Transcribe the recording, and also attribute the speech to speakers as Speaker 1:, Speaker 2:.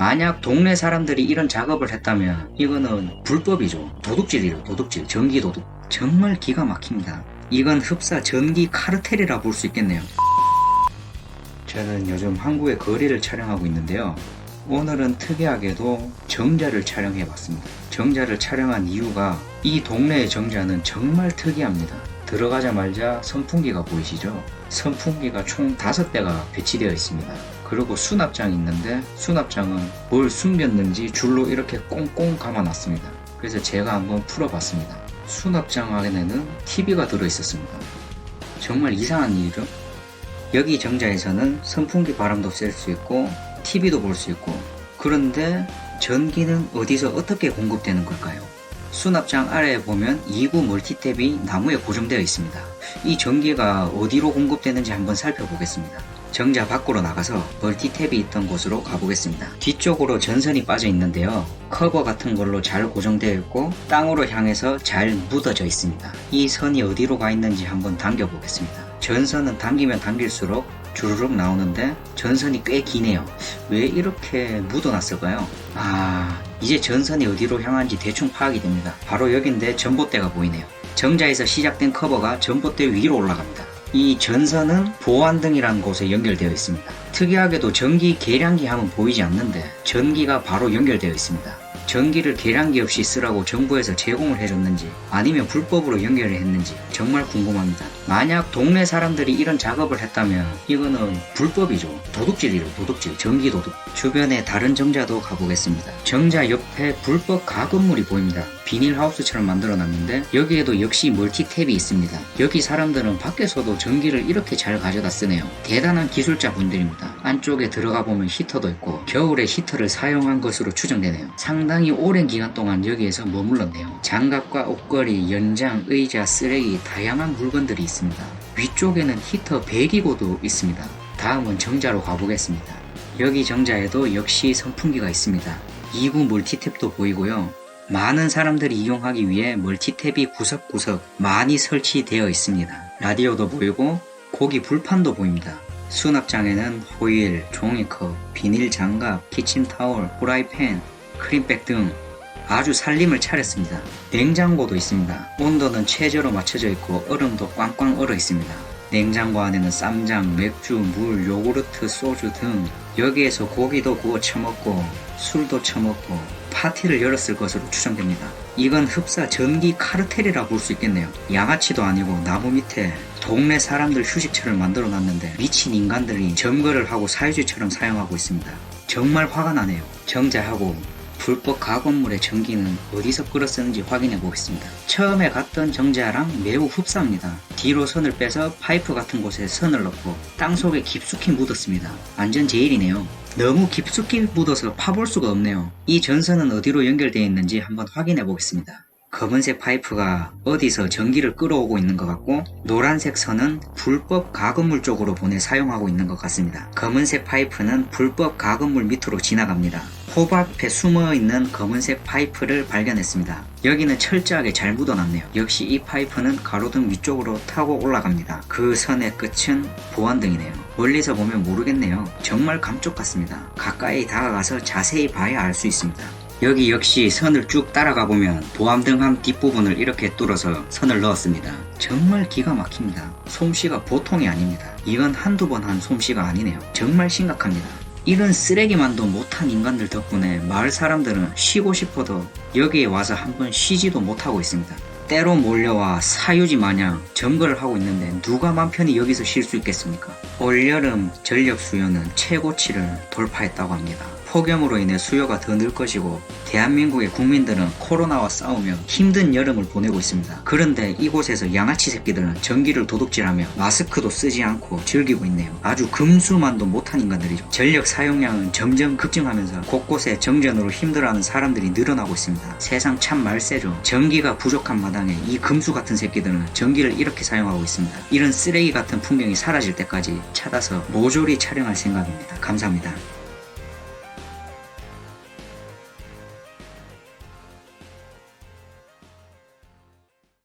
Speaker 1: 만약 동네 사람들이 이런 작업을 했다면 이거는 불법이죠. 도둑질이에요, 도둑질. 전기 도둑. 정말 기가 막힙니다. 이건 흡사 전기 카르텔이라 볼 수 있겠네요. 저는 요즘 한국의 거리를 촬영하고 있는데요. 오늘은 특이하게도 정자를 촬영해 봤습니다. 정자를 촬영한 이유가 이 동네의 정자는 정말 특이합니다. 들어가자마자 선풍기가 보이시죠? 선풍기가 총 5대가 배치되어 있습니다. 그리고 수납장이 있는데 수납장은 뭘 숨겼는지 줄로 이렇게 꽁꽁 감아놨습니다. 그래서 제가 한번 풀어봤습니다. 수납장 안에는 TV가 들어있었습니다. 정말 이상한 일이죠? 여기 정자에서는 선풍기 바람도 쐴 수 있고 TV도 볼 수 있고 그런데 전기는 어디서 어떻게 공급되는 걸까요? 수납장 아래에 보면 2구 멀티탭이 나무에 고정되어 있습니다. 이 전기가 어디로 공급되는지 한번 살펴보겠습니다. 정자 밖으로 나가서 멀티탭이 있던 곳으로 가보겠습니다. 뒤쪽으로 전선이 빠져 있는데요. 커버 같은 걸로 잘 고정되어 있고 땅으로 향해서 잘 묻어져 있습니다. 이 선이 어디로 가 있는지 한번 당겨 보겠습니다. 전선은 당기면 당길수록 주르륵 나오는데 전선이 꽤 기네요. 왜 이렇게 묻어놨을까요? 아, 이제 전선이 어디로 향하는지 대충 파악이 됩니다. 바로 여긴데 전봇대가 보이네요. 정자에서 시작된 커버가 전봇대 위로 올라갑니다. 이 전선은 보안등이라는 곳에 연결되어 있습니다. 특이하게도 전기 계량기 하면 보이지 않는데 전기가 바로 연결되어 있습니다. 전기를 계량기 없이 쓰라고 정부에서 제공을 해줬는지 아니면 불법으로 연결을 했는지 정말 궁금합니다. 만약 동네 사람들이 이런 작업을 했다면 이거는 불법이죠. 도둑질이죠. 도둑질. 전기 도둑. 주변에 다른 정자도 가보겠습니다. 정자 옆에 불법 가건물이 보입니다. 비닐하우스처럼 만들어놨는데 여기에도 역시 멀티탭이 있습니다. 여기 사람들은 밖에서도 전기를 이렇게 잘 가져다 쓰네요. 대단한 기술자 분들입니다. 안쪽에 들어가 보면 히터도 있고 겨울에 히터를 사용한 것으로 추정되네요. 상당히 오랜 기간 동안 여기에서 머물렀네요. 장갑과 옷걸이, 연장, 의자, 쓰레기 다양한 물건들이 있습니다. 위쪽에는 히터 배기구도 있습니다. 다음은 정자로 가보겠습니다. 여기 정자에도 역시 선풍기가 있습니다. 2구 멀티탭도 보이고요. 많은 사람들이 이용하기 위해 멀티탭이 구석구석 많이 설치되어 있습니다. 라디오도 보이고 고기 불판도 보입니다. 수납장에는 호일, 종이컵, 비닐 장갑, 키친타올, 후라이팬, 크림백 등 아주 살림을 차렸습니다. 냉장고도 있습니다. 온도는 최저로 맞춰져 있고 얼음도 꽝꽝 얼어 있습니다. 냉장고 안에는 쌈장, 맥주, 물, 요구르트, 소주 등 여기에서 고기도 구워 처먹고 술도 처먹고 파티를 열었을 것으로 추정됩니다. 이건 흡사 전기 카르텔이라 볼 수 있겠네요. 양아치도 아니고 나무 밑에 동네 사람들 휴식처를 만들어 놨는데 미친 인간들이 점거를 하고 사유지처럼 사용하고 있습니다. 정말 화가 나네요. 정자하고 불법 가건물의 전기는 어디서 끌어 쓰는지 확인해 보겠습니다. 처음에 갔던 정자랑 매우 흡사합니다. 뒤로 선을 빼서 파이프 같은 곳에 선을 넣고 땅 속에 깊숙이 묻었습니다. 완전 제일이네요. 너무 깊숙이 묻어서 파볼 수가 없네요. 이 전선은 어디로 연결되어 있는지 한번 확인해 보겠습니다. 검은색 파이프가 어디서 전기를 끌어오고 있는 것 같고 노란색 선은 불법 가건물 쪽으로 보내 사용하고 있는 것 같습니다. 검은색 파이프는 불법 가건물 밑으로 지나갑니다. 호박에 숨어 있는 검은색 파이프를 발견했습니다. 여기는 철저하게 잘 묻어놨네요. 역시 이 파이프는 가로등 위쪽으로 타고 올라갑니다. 그 선의 끝은 보안등이네요. 멀리서 보면 모르겠네요. 정말 감쪽 같습니다. 가까이 다가가서 자세히 봐야 알 수 있습니다. 여기 역시 선을 쭉 따라가 보면 보암등 함 뒷부분을 이렇게 뚫어서 선을 넣었습니다. 정말 기가 막힙니다. 솜씨가 보통이 아닙니다. 이건 한두 번 한 솜씨가 아니네요. 정말 심각합니다. 이런 쓰레기만도 못한 인간들 덕분에 마을 사람들은 쉬고 싶어도 여기에 와서 한번 쉬지도 못하고 있습니다. 때로 몰려와 사유지 마냥 점거를 하고 있는데 누가 맘 편히 여기서 쉴 수 있겠습니까? 올여름 전력 수요는 최고치를 돌파했다고 합니다. 폭염으로 인해 수요가 더 늘 것이고 대한민국의 국민들은 코로나와 싸우며 힘든 여름을 보내고 있습니다. 그런데 이곳에서 양아치 새끼들은 전기를 도둑질하며 마스크도 쓰지 않고 즐기고 있네요. 아주 금수만도 못한 인간들이죠. 전력 사용량은 점점 급증하면서 곳곳에 정전으로 힘들어하는 사람들이 늘어나고 있습니다. 세상 참 말세죠. 전기가 부족한 마당에 이 금수 같은 새끼들은 전기를 이렇게 사용하고 있습니다. 이런 쓰레기 같은 풍경이 사라질 때까지 찾아서 모조리 촬영할 생각입니다. 감사합니다.